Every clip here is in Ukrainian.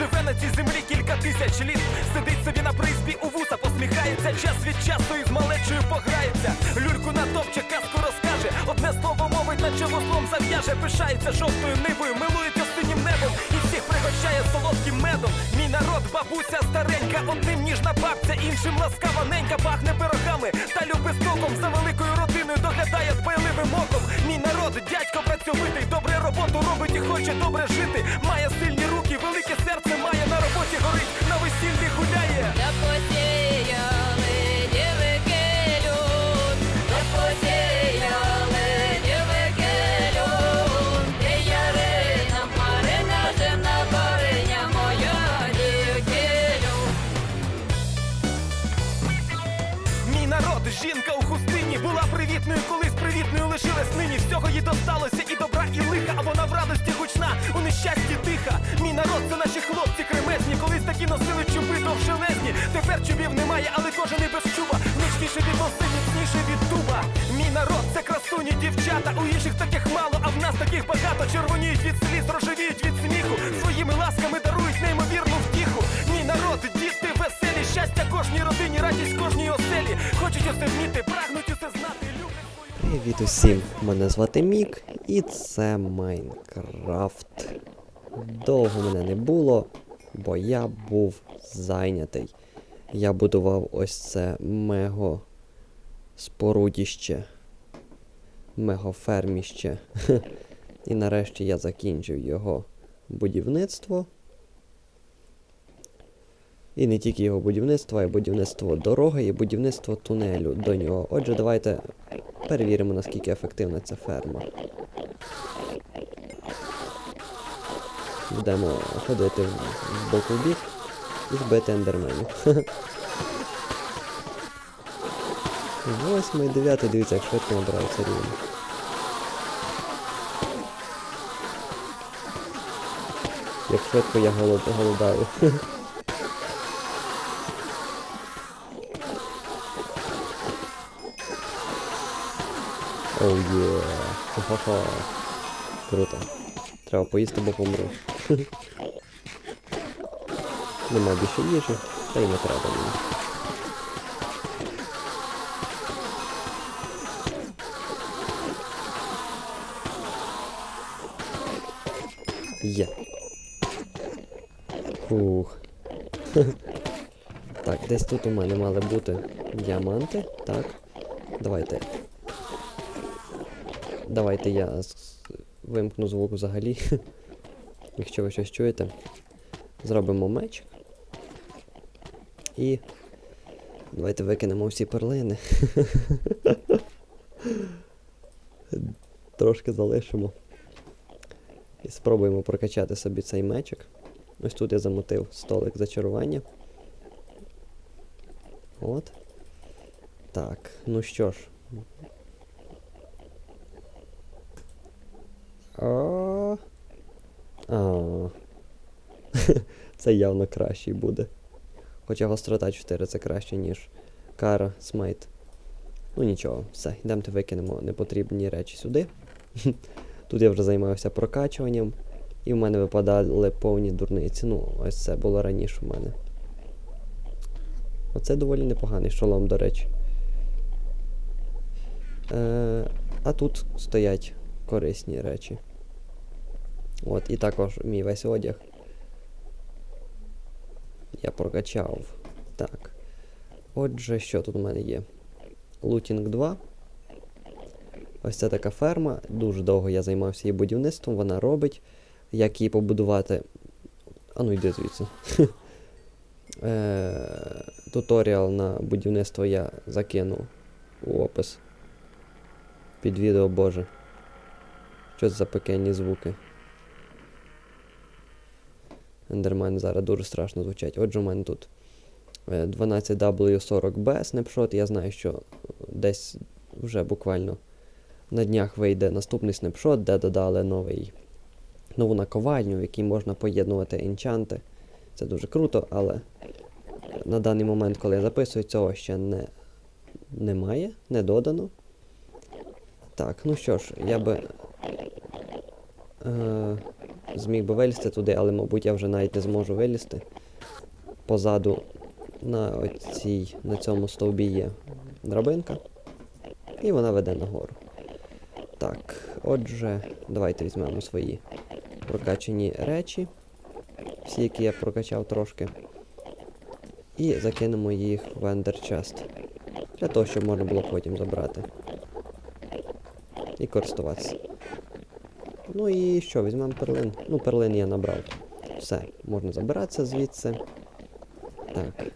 живе на цій землі кілька тисяч літ. Сидить собі на приспі у вуса, посміхається, час від часу із малечою пограється. Люльку натопче, казку розкаже. Одне слово мовить, наче вузлом зав'яже. Пишається жовтою нивою, милується синім небом і всіх пригощає солодким медом. Мій народ, бабуся старенька, одним ніжна бабця, іншим ласкава ненька, пахне пирогами та любить стоком за великою родиною доглядає дбайливим оком. Мій народ, дядько працьовитий, добре роботу робить і хоче добре жити. Має їй досталося і добра, і лиха, а вона в радості гучна, у нещасті тиха. Мій народ, це наші хлопці кремезні, колись такі носили чуби довжелезні. Тепер чубів немає, але кожен і без чуба. Гнучніше від носи, міцніше від дуба. Мій народ, це красуні дівчата. У інших таких мало, а в нас таких багато. Червоніють від сліз, рожевіють від сміху. Своїми ласками Привіт усім! Мене звати Мік, і це Майнкрафт. Довго мене не було, бо я був зайнятий. Я будував ось це мего спорудіще, мегоферміще. І нарешті я закінчив його будівництво. І не тільки його будівництво, а й будівництво дороги і будівництво тунелю до нього. Отже, давайте перевіримо, наскільки ефективна ця ферма. Будемо ходити з боку в бік і збити ендерменів. Восьмий, дев'ятий, дивіться, як швидко набирається рівень. Як швидко я голод, голодаю. Оу є. Ха-ха. Круто. Треба поїсти, бо помру. Нема більше їжі, та й не треба мені. Є. Фух. Так, десь тут у мене мали бути діаманти. Так. Давайте. Давайте я вимкну звук взагалі. Якщо ви щось чуєте. Зробимо меч. І. Давайте викинемо всі перлини. Трошки залишимо. І спробуємо прокачати собі цей мечик. Ось тут я замотив столик зачарування. От. Так, ну що ж. А. А. Це явно кращий буде. Хоча гострота 4 це краще, ніж кара, смайт. Ну нічого, все, йдемте викинемо непотрібні речі сюди. Тут я вже займався прокачуванням, і в мене випадали повні дурниці. Ну, ось це було раніше в мене. Оце доволі непоганий шолом, до речі. Е, а тут стоять корисні речі. От, і також мій весь одяг. Я прокачав. Так. Отже, що тут у мене є? Лутінг 2. Ось це така ферма. Дуже довго я займався її будівництвом. Вона робить. Як її побудувати. А ну йди звідси. Е, Туторіал на будівництво я закину у опис. Під відео, боже. Що це за пекельні звуки? Ендермен зараз дуже страшно звучать. Отже, у мене тут е, 12W40B снапшот. Я знаю, що десь вже буквально На днях вийде наступний снапшот, де додали новий, нову наковальню, в якій можна поєднувати енчанти. Це дуже круто, але на даний момент, коли я записую, цього ще не, немає, не додано. Так, ну що ж, я би е, зміг би вилізти туди, але, мабуть, я вже навіть не зможу вилізти. Позаду на, оцій, на цьому стовбі є драбинка. І вона веде нагору. Так, отже, давайте візьмемо свої прокачані речі. Всі, які я прокачав трошки. І закинемо їх в Ender Chest. Для того, щоб можна було потім забрати. І користуватися. Ну і що, візьмемо перлин. Ну, перлин я набрав. Все, можна забиратися звідси. Так.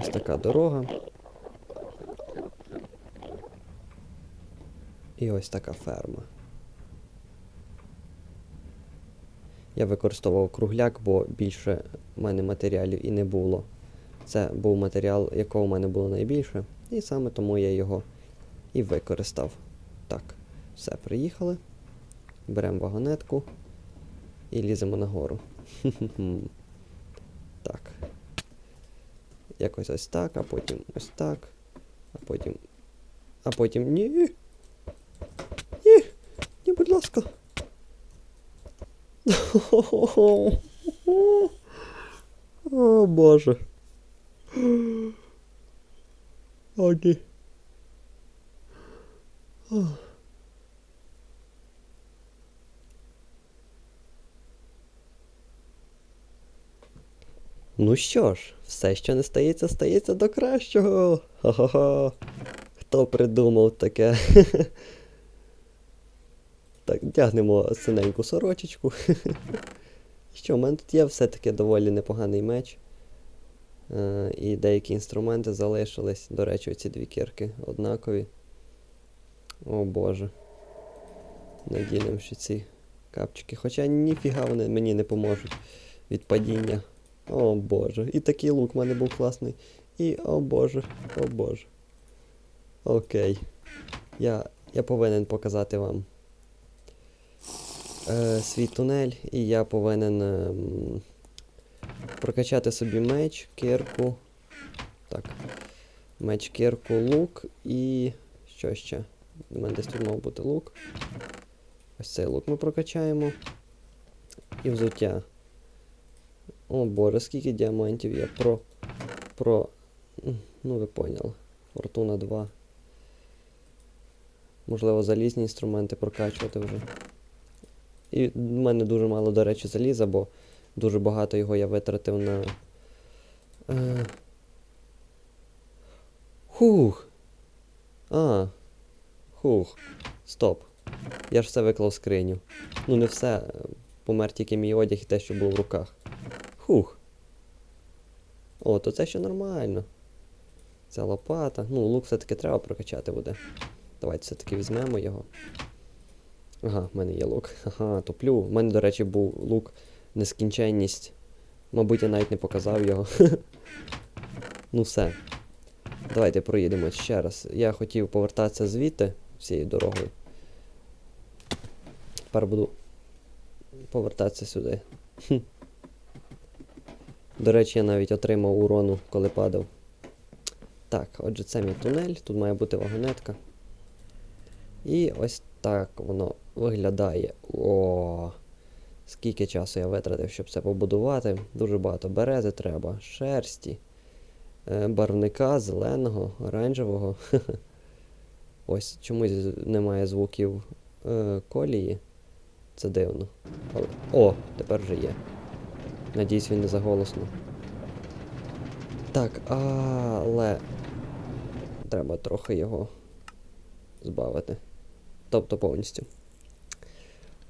Ось така дорога. І ось така ферма. Я використовував кругляк, бо більше в мене матеріалів і не було. Це був матеріал, якого в мене було найбільше, і саме тому я його і використав. Так, все, приїхали. Беремо вагонетку і ліземо нагору. Так. Якось ось так, а потім ось так. А потім. А потім. Ні. Ні. Ні, будь ласка. О, Боже. О, ні. Ну що ж, все, що не стається, стається до кращого. Ха-ха-ха. Хто придумав таке? так, тягнемо синеньку сорочечку. що, в мене тут є все-таки доволі непоганий меч. Е, і деякі інструменти залишились. До речі, ці дві кірки однакові. О боже. Надінемо ще ці капчики. Хоча ніфіга вони мені не поможуть від падіння. О боже. І такий лук в мене був класний. І о боже, о боже. Окей. Я, я повинен показати вам е, свій тунель, і я повинен ем, прокачати собі меч, кирку. Так. Меч, кирку, лук і. Що ще? У мене десь тут мав бути лук. Ось цей лук ми прокачаємо. І взуття. О боже, скільки діамантів є про. Про. Ну ви поняли. Фортуна 2. Можливо, залізні інструменти прокачувати вже. І в мене дуже мало, до речі, заліза, бо дуже багато його я витратив на. Е... Хух. А. Хух. Стоп. Я ж все виклав в скриню. Ну не все. Помер тільки мій одяг і те, що було в руках. Хух. О, то це ще нормально. Ця лопата. Ну, лук все-таки треба прокачати буде. Давайте все-таки візьмемо його. Ага, в мене є лук. Ага, топлю. У мене, до речі, був лук нескінченність. Мабуть, я навіть не показав його. ну все. Давайте проїдемо ще раз. Я хотів повертатися звідти цією дорогою. Тепер буду повертатися сюди. До речі, я навіть отримав урону, коли падав. Так, отже, це мій тунель, тут має бути вагонетка. І ось так воно виглядає. О, скільки часу я витратив, щоб це побудувати. Дуже багато берези треба, шерсті, е, барвника, зеленого, оранжевого. Ось чомусь немає звуків е, колії. Це дивно. О, тепер вже є. Надіюсь, він не заголосно. Так, але треба трохи його збавити. Тобто повністю.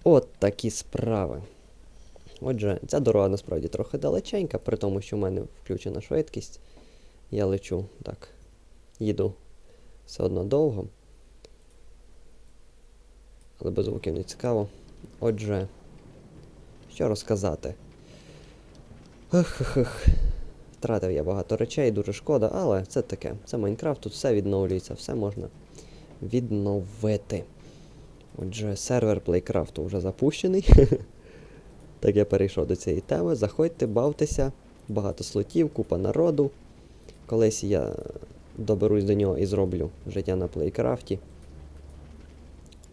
От такі справи. Отже, ця дорога насправді трохи далеченька, при тому, що в мене включена швидкість. Я лечу так. Їду все одно довго. Але без звуків не цікаво. Отже, що розказати? Ех-ех-ех. Втратив я багато речей, дуже шкода, але це таке. Це Майнкрафт, тут все відновлюється, все можна відновити. Отже, сервер Playcraft вже запущений. так я перейшов до цієї теми. Заходьте, бавтеся, багато слотів, купа народу. Колись я доберусь до нього і зроблю життя на Плейкрафті.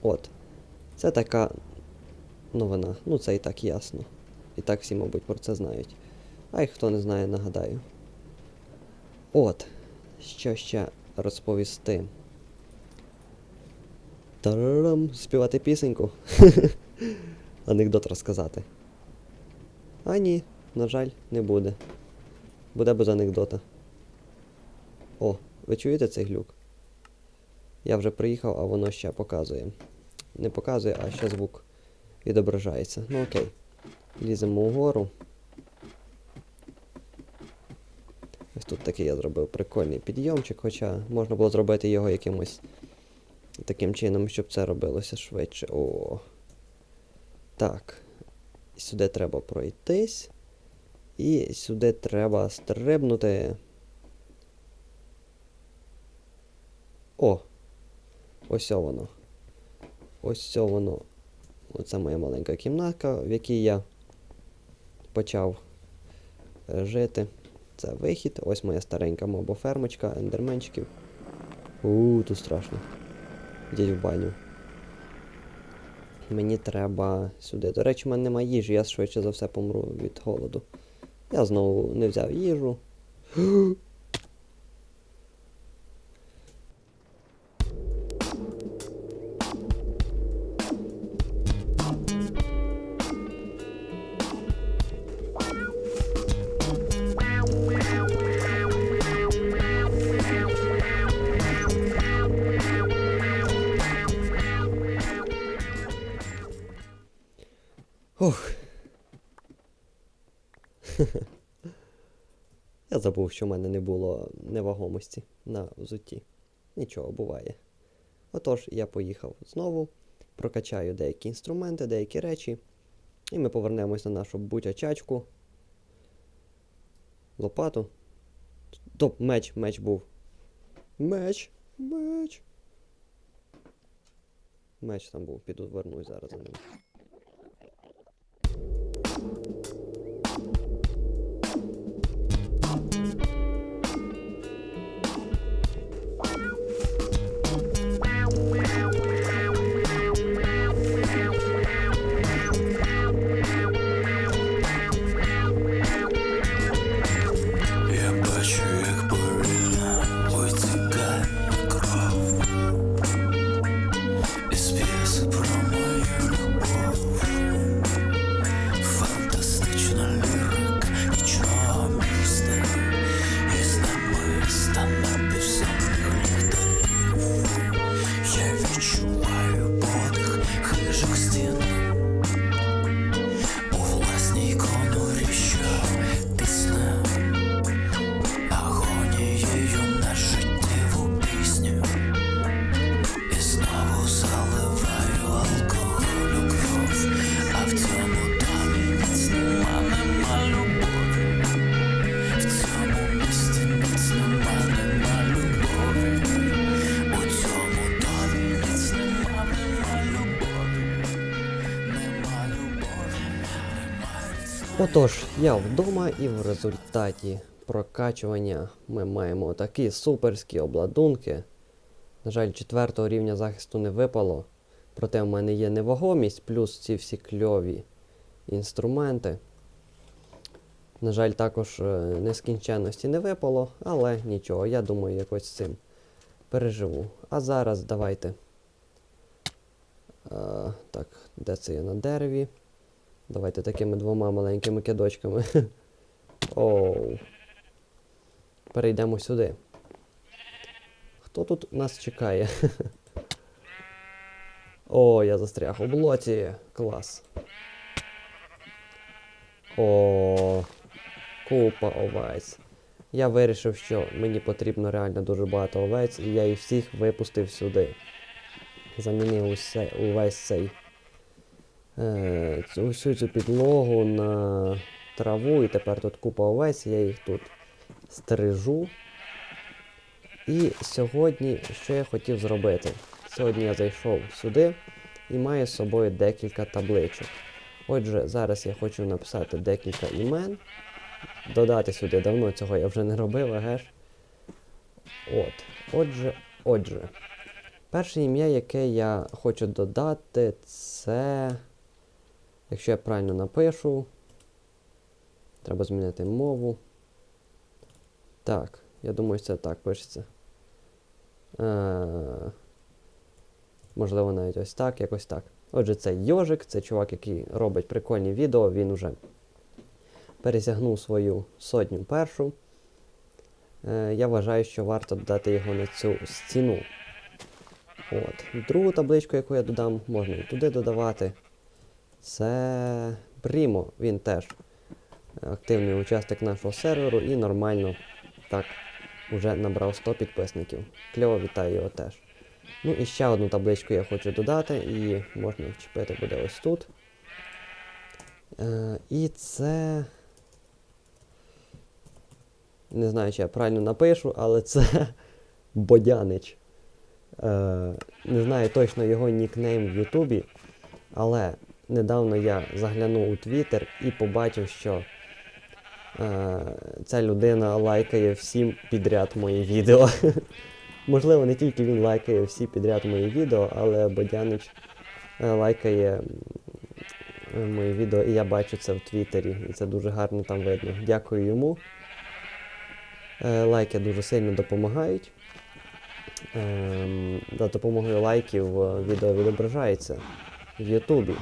От. Це така новина. Ну, це і так ясно. І так всі, мабуть, про це знають. А й хто не знає, нагадаю. От. Що ще розповісти? Тарарам, співати пісеньку. Анекдот розказати. А ні, на жаль, не буде. Буде без анекдота. О, ви чуєте цей глюк? Я вже приїхав, а воно ще показує. Не показує, а ще звук відображається. Ну окей. Ліземо вгору. Ось тут такий я зробив прикольний підйомчик, хоча можна було зробити його якимось таким чином, щоб це робилося швидше. О. Так. Сюди треба пройтись. І сюди треба стрибнути. О! Ось воно. Ось воно. Оце моя маленька кімнатка, в якій я почав е, жити. Це вихід. Ось моя старенька мобофермочка, ендерменчиків. Ууу, тут страшно. Йдіть в баню. Мені треба сюди. До речі, в мене немає їжі, я швидше за все помру від голоду. Я знову не взяв їжу. Я забув, що в мене не було невагомості на взутті. Нічого, буває. Отож, я поїхав знову, прокачаю деякі інструменти, деякі речі, і ми повернемось на нашу бутячачку. Лопату. Стоп, меч, меч був. Меч, меч. Меч там був, піду вернусь зараз за ним. Я вдома і в результаті прокачування ми маємо такі суперські обладунки. На жаль, четвертого рівня захисту не випало. Проте в мене є невагомість, плюс ці всі кльові інструменти. На жаль, також е, нескінченності не випало, але нічого, я думаю, якось з цим переживу. А зараз давайте. Е, так, де це я на дереві? Давайте такими двома маленькими кидочками. Оу. Перейдемо сюди. Хто тут нас чекає? О, я застряг у блоті. Клас. О, купа овець. Я вирішив, що мені потрібно реально дуже багато овець, і я їх всіх випустив сюди. Замінив усе, увесь цей всю цю підлогу на траву, і тепер тут купа овець, я їх тут стрижу. І сьогодні, що я хотів зробити? Сьогодні я зайшов сюди, і має з собою декілька табличок. Отже, зараз я хочу написати декілька імен. Додати сюди давно цього я вже не робив, еге ж. От. Отже, отже. Перше ім'я, яке я хочу додати, це. Якщо я правильно напишу. Треба змінити мову. Так, я думаю, це так пишеться. Е, можливо, навіть ось так, якось так. Отже, це Йожик, це чувак, який робить прикольні відео, він уже пересягнув свою сотню першу. Е, я вважаю, що варто додати його на цю стіну. От. Другу табличку, яку я додам, можна і туди додавати. Це Прімо, він теж активний учасник нашого серверу і нормально так уже набрав 100 підписників. Кльово вітаю його теж. Ну і ще одну табличку я хочу додати, і можна вчепити буде ось тут. Е, і це. Не знаю, чи я правильно напишу, але це Бодянич. Е, не знаю точно його нікнейм в Ютубі, але недавно я заглянув у Твіттер і побачив, що е, ця людина лайкає всім підряд мої відео. Можливо, не тільки він лайкає всі підряд мої відео, але Бодянич е, лайкає мої відео, і я бачу це в Твіттері, і це дуже гарно там видно. Дякую йому. Е, лайки дуже сильно допомагають. Ем, за допомогою лайків е, відео відображається в Ютубі.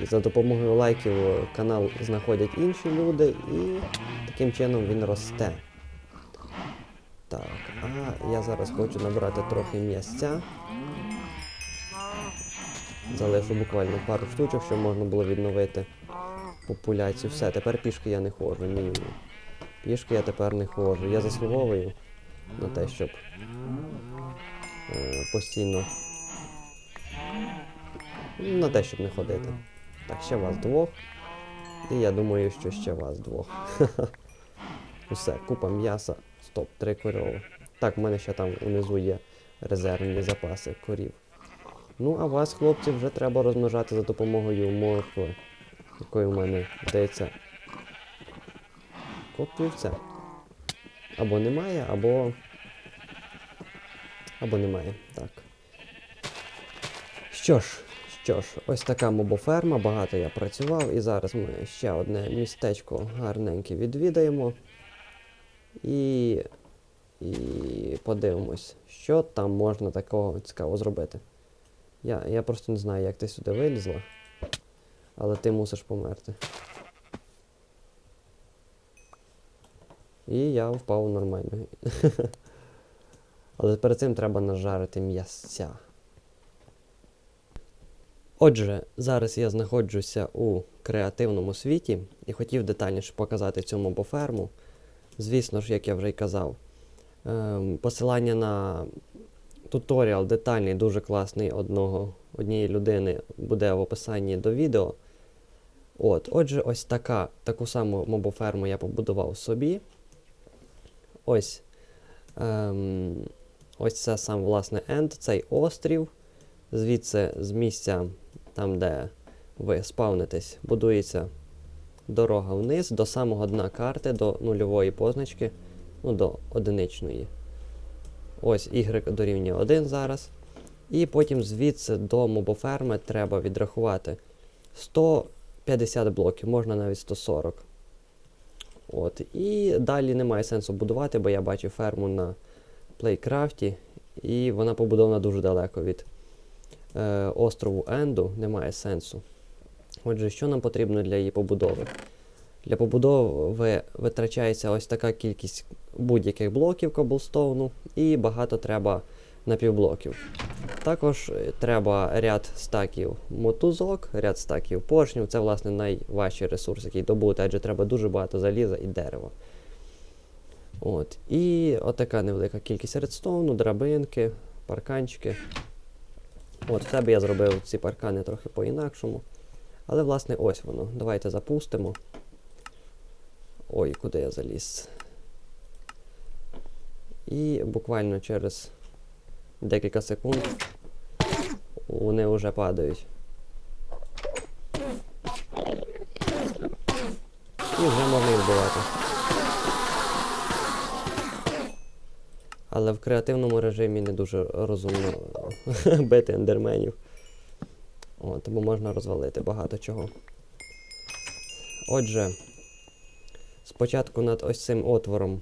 І за допомогою лайків канал знаходять інші люди, і таким чином він росте. Так, а я зараз хочу набрати трохи місця. Залишу буквально пару штучок, щоб можна було відновити популяцію. Все, тепер пішки я не ходжу. Ні, ні. Пішки я тепер не ходжу. Я заслуговую на те, щоб е, постійно. На те, щоб не ходити. Так, ще вас двох. І я думаю, що ще вас двох. Усе, купа м'яса. Стоп, три корови. Так, в мене ще там унизу є резервні запаси корів. Ну, а вас, хлопці, вже треба розмножати за допомогою моркви, якої в мене здається. Копівця. Або немає, або. Або немає. Так. Що ж, що ж, ось така мобоферма, багато я працював, і зараз ми ще одне містечко гарненьке відвідаємо. І. І подивимось, що там можна такого цікавого зробити. Я, я просто не знаю, як ти сюди вилізла, але ти мусиш померти. І я впав нормально. Але перед цим треба нажарити м'ясця. Отже, зараз я знаходжуся у креативному світі і хотів детальніше показати цю мобоферму. Звісно ж, як я вже й казав, ем, посилання на туторіал детальний, дуже класний одного, однієї людини буде в описанні до відео. От, отже, ось така, таку саму мобоферму я побудував собі. Ось. Ем, ось це сам власне енд, цей острів. Звідси з місця, там, де ви спавнитесь, будується дорога вниз до самого дна карти, до нульової позначки, ну, до одиничної. Ось Y дорівнює 1 зараз. І потім звідси до мобоферми треба відрахувати 150 блоків, можна навіть 140. От. І далі немає сенсу будувати, бо я бачив ферму на Плейкрафті, і вона побудована дуже далеко від е, острову Енду, немає сенсу. Отже, що нам потрібно для її побудови? Для побудови витрачається ось така кількість будь-яких блоків коблстоуну, і багато треба напівблоків. Також треба ряд стаків мотузок, ряд стаків поршнів. Це, власне, найважчий ресурс, який добути, адже треба дуже багато заліза і дерева. От. І отака невелика кількість редстоуну, драбинки, парканчики. От, в тебе я зробив ці паркани трохи по-інакшому. Але, власне, ось воно. Давайте запустимо. Ой, куди я заліз? І буквально через декілька секунд. вони вже падають. І вже можна їх вбивати. Але в креативному режимі не дуже розумно бити ендерменів. О, тому можна розвалити багато чого. Отже, спочатку над ось цим отвором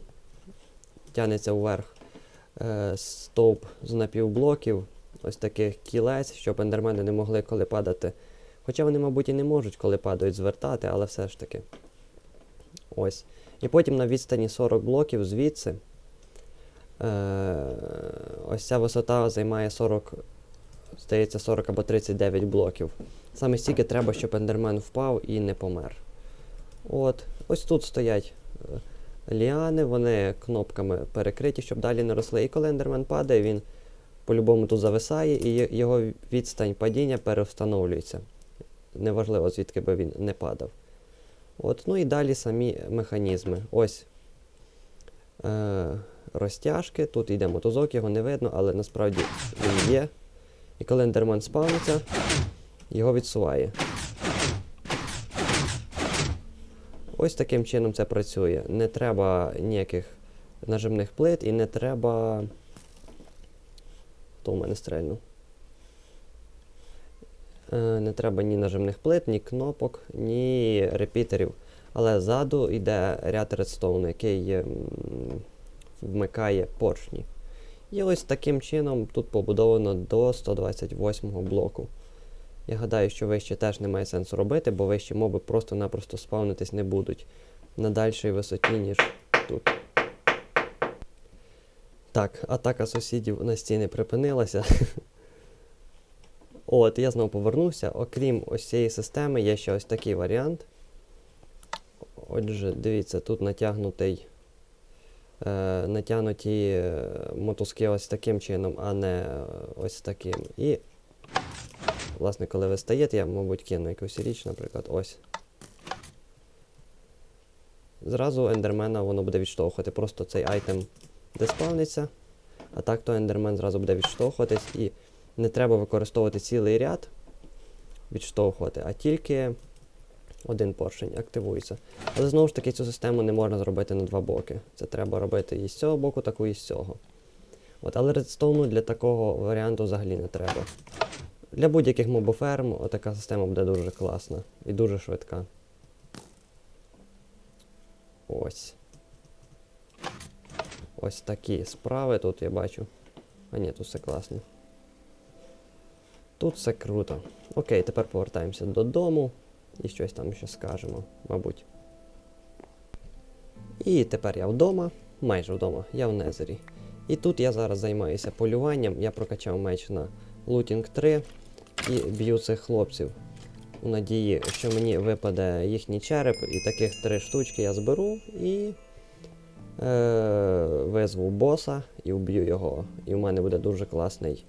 тягнеться вверх е, стовп з напівблоків, ось таких кілець, щоб ендермени не могли коли падати. Хоча вони, мабуть, і не можуть, коли падають, звертати, але все ж таки. Ось. І потім на відстані 40 блоків звідси. Е, ось ця висота займає 40, здається, 40 або 39 блоків. Саме стільки треба, щоб ендермен впав і не помер. От, ось тут стоять е, ліани, вони кнопками перекриті, щоб далі не росли. І коли ендермен падає, він по-любому тут зависає, і його відстань падіння перевстановлюється. Неважливо, звідки би він не падав. От, ну і далі самі механізми. Ось е, розтяжки, тут йде мотузок, його не видно, але насправді він є. І коли ендермен спавниться, його відсуває. Ось таким чином це працює. Не треба ніяких нажимних плит і не треба. Хто в мене стрельнув? Е, Не треба ні нажимних плит, ні кнопок, ні репітерів. Але ззаду йде ряд редстоуну, який м, вмикає поршні. І ось таким чином тут побудовано до 128 блоку. Я гадаю, що вище теж немає сенсу робити, бо вищі моби просто-напросто спавнитись не будуть на дальшій висоті, ніж тут. Так, атака сусідів на стіни припинилася. От, я знову повернувся. Окрім ось цієї системи, є ще ось такий варіант. Отже, дивіться, тут натягнутий. Е, натягнуті е, мотузки ось таким чином, а не е, ось таким. І, власне, коли ви стаєте, я, мабуть, кину якусь річ, наприклад, ось. Зразу ендермена воно буде відштовхувати. Просто цей айтем диспавниться, а так то ендермен зразу буде відштовхуватись і не треба використовувати цілий ряд відштовхувати, а тільки один поршень активується. Але знову ж таки цю систему не можна зробити на два боки. Це треба робити і з цього боку, таку і з цього. От, але редстоуну для такого варіанту взагалі не треба. Для будь-яких мобоферм отака система буде дуже класна і дуже швидка. Ось. Ось такі справи тут я бачу. А ні, тут все класно. Тут все круто. Окей, тепер повертаємося додому і щось там ще скажемо, мабуть. І тепер я вдома, майже вдома, я в Незері. І тут я зараз займаюся полюванням. Я прокачав меч на лутінг 3 і б'ю цих хлопців. У надії, що мені випаде їхній череп, і таких три штучки я зберу і е, визву боса і вб'ю його. І в мене буде дуже класний.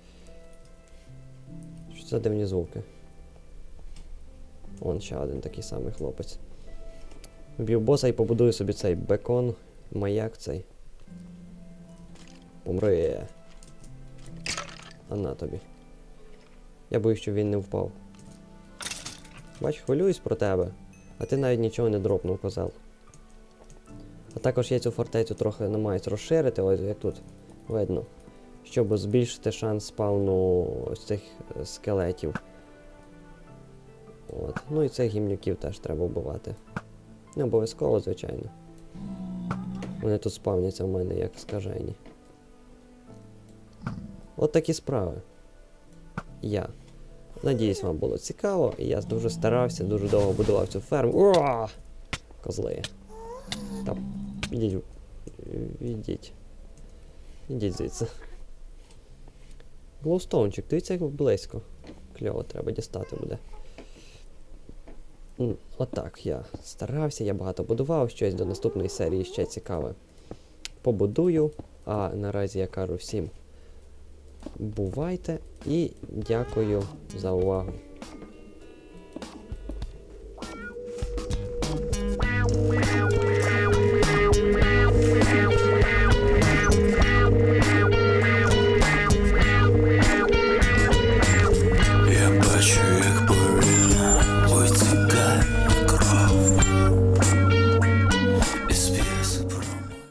Що це дивні звуки? Вон ще один такий самий хлопець. Вб'ю боса і побудую собі цей бекон, маяк цей. Помри. А на тобі. Я боюсь, щоб він не впав. Бач, хвилююсь про тебе, а ти навіть нічого не дропнув, козел. А також я цю фортецю трохи намагаюсь розширити, ось як тут видно, щоб збільшити шанс спавну ось цих е, скелетів. От. Ну і цих гімнюків теж треба вбивати. Не обов'язково, звичайно. Вони тут спавняться в мене як скажені. От такі справи. Я. Надіюсь, вам було цікаво, і я дуже старався, дуже довго будував цю ферму. Ура! Козли. Та ідіть. Ідіть. Ідіть звідси. Глоустоунчик, дивіться, як близько. Кльово, треба дістати буде. М, Отак я старався, я багато будував, щось до наступної серії ще цікаве. Побудую. А наразі я кажу всім бувайте і дякую за увагу.